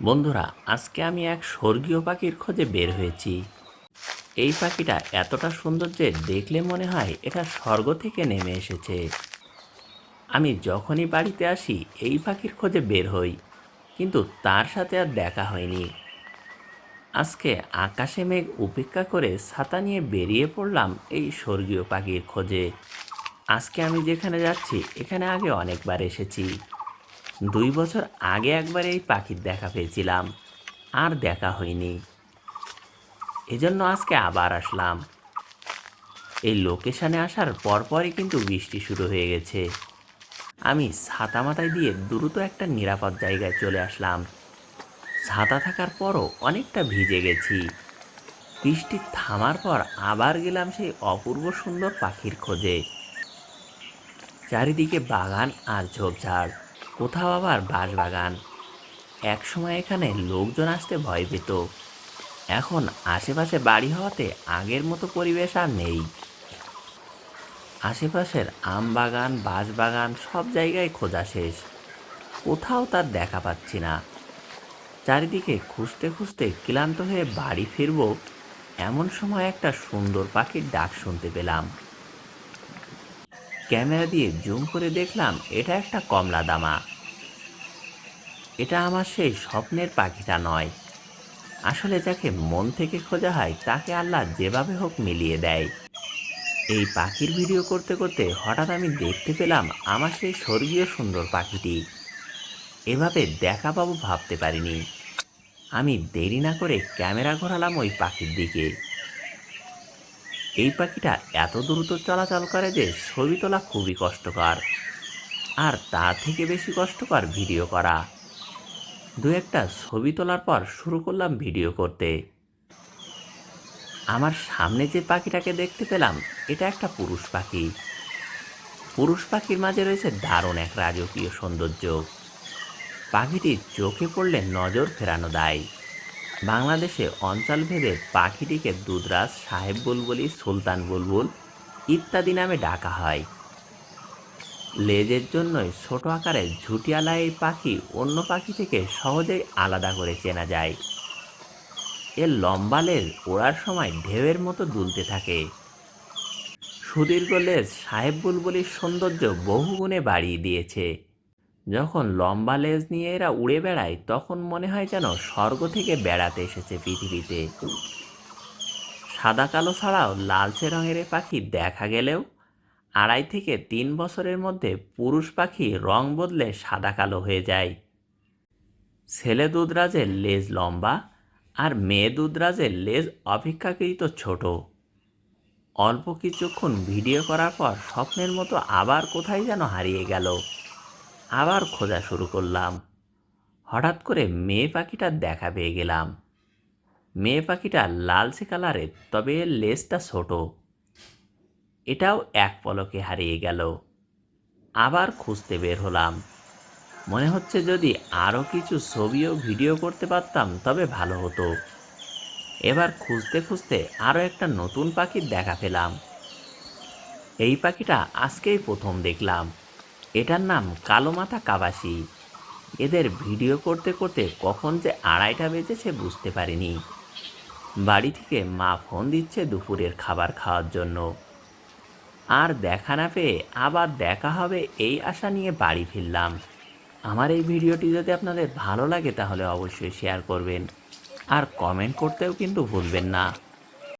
বন্ধুরা, আজকে আমি এক স্বর্গীয় পাখির খোঁজে বের হয়েছি। এই পাখিটা এতটা সুন্দর যে দেখলে মনে হয় এটা স্বর্গ থেকে নেমে এসেছে। আমি যখনই বাড়িতে আসি, এই পাখির খোঁজে বের হই, কিন্তু তার সাথে আর দেখা হয়নি। আজকে আকাশে মেঘ উপেক্ষা করে ছাতা নিয়ে বেরিয়ে পড়লাম এই স্বর্গীয় পাখির খোঁজে। আজকে আমি যেখানে যাচ্ছি, এখানে আগে অনেকবার এসেছি। দুই বছর আগে একবার এই পাখির দেখা পেয়েছিলাম। আর দেখা হয়নি। এজন্য আজকে আবার আসলাম। এই লোকেশানে আসার পরপরই কিন্তু বৃষ্টি শুরু হয়ে গেছে। আমি ছাতা মাথায় দিয়ে দ্রুত একটা নিরাপদ জায়গায় চলে আসলাম। ছাতা থাকার পরও অনেকটা ভিজে গেছি। বৃষ্টি থামার পর আবার গেলাম সেই অপূর্ব সুন্দর পাখির খোঁজে। চারিদিকে বাগান আর ঝোপঝাড়। কোথাও আবার বাঁশবাগান। একসময় এখানে লোকজন আসতে ভয় পেত। এখন আশেপাশে বাড়ি হওয়াতে আগের মতো পরিবেশ আর নেই। আশেপাশের আম বাগান বাঁশবাগান সব জায়গায় খোঁজা শেষ। কোথাও তার দেখা পাচ্ছি না। চারিদিকে খুঁজতে খুঁজতে ক্লান্ত হয়ে বাড়ি ফিরব, এমন সময় একটা সুন্দর পাখির ডাক শুনতে পেলাম। ক্যামেরা দিয়ে জুম করে দেখলাম, এটা একটা কমলা দামা। এটা আমার সেই স্বপ্নের পাখিটা নয়। আসলে যাকে মন থেকে খোঁজা হয়, তাকে আল্লাহ যেভাবে হোক মিলিয়ে দেয়। এই পাখির ভিডিও করতে করতে হঠাৎ আমি দেখতে পেলাম আমার সেই স্বর্গীয় সুন্দর পাখিটি। এভাবে দেখা পাবো ভাবতে পারিনি। আমি দেরি না করে ক্যামেরা ঘোরালাম ওই পাখির দিকে। এই পাখিটা এত দ্রুত চলাচল করে যে ছবি তোলা খুবই কষ্টকর। আর তার থেকে বেশি কষ্টকর ভিডিও করা। দু একটা ছবি তোলার পর শুরু করলাম ভিডিও করতে। আমার সামনে যে পাখিটাকে দেখতে পেলাম, এটা একটা পুরুষ পাখি। পুরুষ পাখির মাঝে রয়েছে দারুণ এক রাজকীয় সৌন্দর্য। পাখিটির চোখে পড়লে নজর ফেরানো দেয়। বাংলাদেশে অঞ্চলভেদে পাখিটিকে দুধরাজ সাহেব বুলবুলি, সুলতান বুলবুল ইত্যাদি নামে ডাকা হয়। লেজের জন্যই ছোট আকারের ঝুটিয়ালা এই পাখি অন্য পাখি থেকে সহজেই আলাদা করে চেনা যায়। এর লম্বা লেজ ওড়ার সময় ঢেউয়ের মতো দুলতে থাকে। সুদীর্ঘ লেজ সাহেব বুলবুলির সৌন্দর্য বহুগুণে বাড়িয়ে দিয়েছে। যখন লম্বা লেজ নিয়ে এরা উড়ে বেড়ায়, তখন মনে হয় যেন স্বর্গ থেকে বেড়াতে এসেছে পৃথিবীতে। সাদা কালো ছাড়াও লালচে রঙের পাখি দেখা গেলেও আড়াই থেকে তিন বছরের মধ্যে পুরুষ পাখি রং বদলে সাদা কালো হয়ে যায়। ছেলে দুধরাজের লেজ লম্বা আর মেয়ে দুধরাজের লেজ অপেক্ষাকৃত ছোট। অল্প কিছুক্ষণ ভিডিও করার পর স্বপ্নের মতো আবার কোথায় যেন হারিয়ে গেল। আবার খোঁজা শুরু করলাম। হঠাৎ করে মেয়ে পাখিটার দেখা পেয়ে গেলাম। মেয়ে পাখিটা লালচে কালারের, তবে লেজটা ছোট। এটাও এক পলকে হারিয়ে গেল। আবার খুঁজতে বের হলাম। মনে হচ্ছে যদি আরও কিছু ছবি ও ভিডিও করতে পারতাম, তবে ভালো হতো। এবার খুঁজতে খুঁজতে আরও একটা নতুন পাখির দেখা পেলাম। এই পাখিটা আজকেই প্রথম দেখলাম। এটার নাম কালো মাথা কাবাসি। এদের ভিডিও করতে করতে কখন যে আড়াইটা বেজেছে বুঝতে পারিনি। বাড়ি থেকে মা ফোন দিচ্ছে দুপুরের খাবার খাওয়ার জন্য। আর দেখা না পেয়ে আবার দেখা হবে এই আশা নিয়ে বাড়ি ফিরলাম। আমার এই ভিডিওটি যদি আপনাদের ভালো লাগে তাহলে অবশ্যই শেয়ার করবেন। আর কমেন্ট করতেও কিন্তু ভুলবেন না।